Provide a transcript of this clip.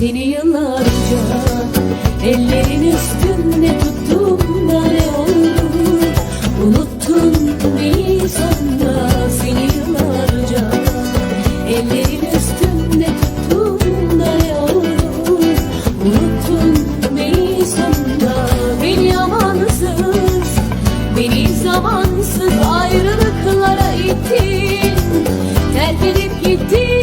seni yıllarca Ellerin üstünde tuttum da ne oldu Unuttun beni sanma seni yıllarca Ellerin üstünde tuttum da ne oldu Unuttun beni sanma beni yamansız Beni zamansız ayrılıklara ittin. Terk edip gittin.